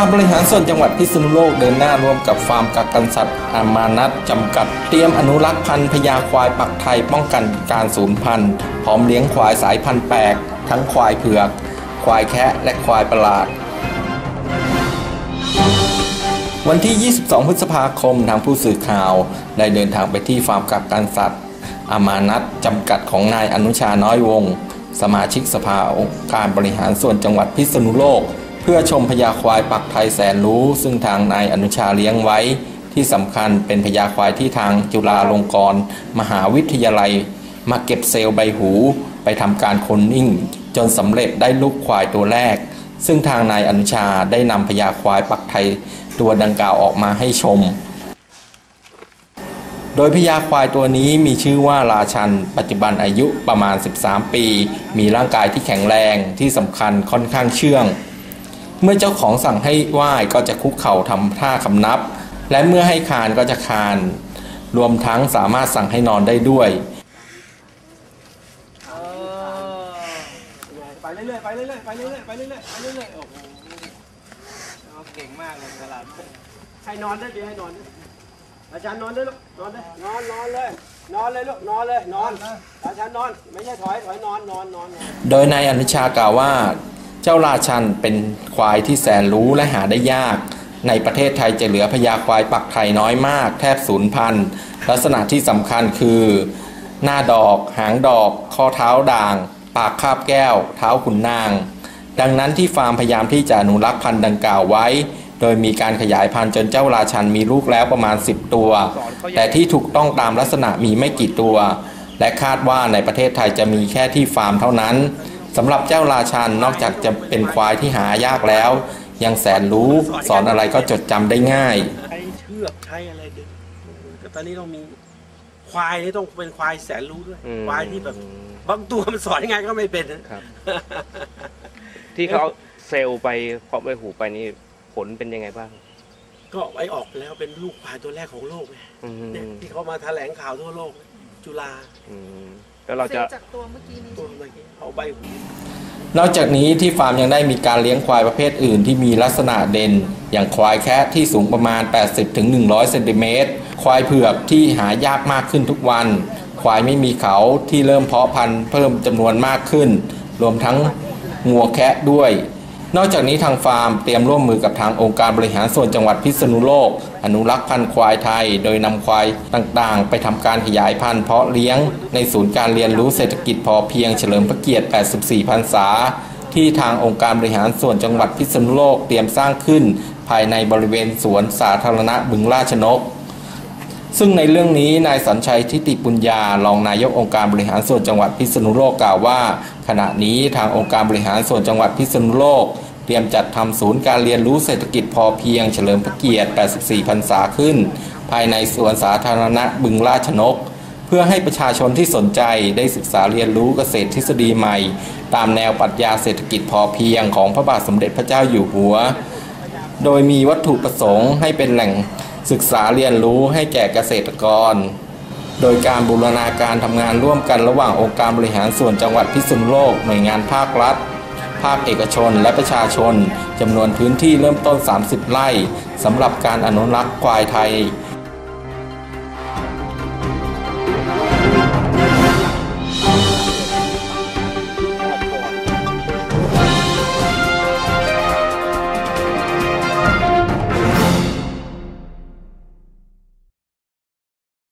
การบริหารส่วนจังหวัดพิษณุโลกเดินหน้าร่วมกับฟาร์มกักกันสัตว์อามานัตจำกัด เตรียมอนุรักษ์พันธุ์พญาควายปักไทยป้องกันการสูญพันธุ์พร้อมเลี้ยงควายสายพันธุ์แปลก ทั้งควายเผือก ควายแคะและควายประหลาด วันที่ 22 พฤษภาคมทางผู้สื่อข่าว ได้เดินทางไปที่ฟาร์มกักกันสัตว์อามานัตจำกัดของนายอนุชาน้อยวงศ์สมาชิกสภาองค์การบริหารส่วนจังหวัดพิษณุโลก พื่อชมพญาควายปักไทยแสนรู้ ซึ่งทางนายอนุชาเลี้ยงไว้ ที่สำคัญเป็นพญาควายที่ทางจุฬาลงกรณ์มหาวิทยาลัย มาเก็บเซลล์ใบหู ไปทำการคนนิ่ง จนสำเร็จได้ลูกควายตัวแรก ซึ่งทางนายอนุชาได้นำพญาควายปักไทยตัวดังกล่าวออกมาให้ชม โดยพญาควายตัวนี้มีชื่อว่าราชัน ปัจจุบันอายุประมาณ 13 ปี มีร่างกายที่แข็งแรงที่สำคัญค่อนข้างเชื่อง เมื่อเจ้าของสั่งให้ไหว้ก็จะคุกเข่าทำท่าคำนับ และเมื่อให้คานก็จะคาน รวมทั้งสามารถสั่งให้นอนได้ด้วยเออไปเรื่อยๆไปเรื่อยๆไปเรื่อยๆไปเรื่อยๆไปเรื่อยๆโอ้โหเอาเก่งมากเลยตลาดให้นอนได้ดีให้นอนด้วยอาจารย์นอนด้วยลูกนอนได้นอนนอนเลย นอนเลยลูกนอนเลยนอนอาจารย์นอนไม่ใช่ถอยถอยนอนนอนนอนนอนโดยนายอนุชากล่าวว่าเจ้าราชันเป็นควายที่แสนรู้และหาได้ยาก ในประเทศไทยจะเหลือพญาควายปักไทยน้อยมาก แทบสูญพันธุ์ลักษณะที่สำคัญคือ หน้าดอก หางดอก ข้อเท้าด่าง ปากคาบแก้ว เท้าขุนนาง ดังนั้นที่ฟาร์มพยายามที่จะอนุรักษ์พันธุ์ดังกล่าวไว้ โดยมีการขยายพันธุ์จนเจ้าราชันมีลูกแล้วประมาณ 10 ตัว แต่ที่ถูกต้องตามลักษณะมีไม่กี่ตัว และคาดว่าในประเทศไทยจะมีแค่ที่ฟาร์มเท่านั้น สำหรับเจ้าราชันนอกจากจะเป็นควายที่หายากแล้ว ยังแสนรู้สอนอะไรก็จดจำได้ง่าย ใช้เชือกใช้อะไรดึงก็ตอนนี้ต้องมีควายนี่ต้องเป็นควายแสนรู้ด้วยอืมควายที่แบบบางตัวมันสอนยังไงก็ไม่เป็นนะครับ ที่เขาเอาเซลล์ไปเพาะใบหูไปนี่ผลเป็นยังไงบ้าง ก็ไว้ออกแล้วเป็นลูกควายตัวแรกของโลกไงอืมเนี่ยที่เขามาแถลงข่าวทั่วโลก จุฬาอืม แล้วเราจะจากตัวเมื่อกี้นี้ตัวเมื่อกี้เอาใบหูนอกจากนี้ที่ฟาร์มยังได้มีการเลี้ยงควายประเภทอื่นที่มีลักษณะเด่น อย่างควายแคะที่สูงประมาณ 80-100เซนติเมตรควายเผือกที่หายากมากขึ้นทุกวัน ควายไม่มีเขาที่เริ่มเพาะพันธุ์เพิ่มจำนวนมากขึ้น รวมทั้งงัวแคะด้วย นอกจากนี้ทางฟาร์มเตรียมร่วมมือกับทางองค์การบริหารส่วนจังหวัดพิษณุโลก อนุรักษ์พันธุ์ควายไทย โดยนำควายต่างๆ ไปทำการขยายพันธุ์เพาะเลี้ยง ในศูนย์การเรียนรู้เศรษฐกิจพอเพียงเฉลิมพระเกียรติ 84 พรรษา ที่ทางองค์การบริหารส่วนจังหวัดพิษณุโลกเตรียมสร้างขึ้น ภายในบริเวณสวนสาธารณะบึงราชนก ซึ่งในเรื่องนี้นายสัญชัยทิติปุญญารองนายกองค์การบริหารส่วนจังหวัดพิษณุโลกกล่าวว่า ขณะนี้ทางองค์การบริหารส่วนจังหวัดพิษณุโลกเตรียมจัดทำศูนย์การเรียนรู้เศรษฐกิจพอเพียงเฉลิมพระเกียรติ 84 พรรษาขึ้น ภายในสวนสาธารณะบึงราชนก เพื่อให้ประชาชนที่สนใจได้ศึกษาเรียนรู้เกษตรทฤษฎีใหม่ ตามแนวปรัชญาเศรษฐกิจพอเพียงของพระบาทสมเด็จพระเจ้าอยู่หัว โดยมีวัตถุประสงค์ให้เป็นแหล่ง ศึกษาเรียนรู้ให้แก่เกษตรกร โดยการบูรณาการทำงานร่วมกันระหว่างองค์การบริหารส่วนจังหวัดพิษณุโลกหน่วยงานภาครัฐ ภาคเอกชนและประชาชนจำนวนพื้นที่เริ่มต้น 30 ไร่สำหรับการอนุรักษ์ควายไทย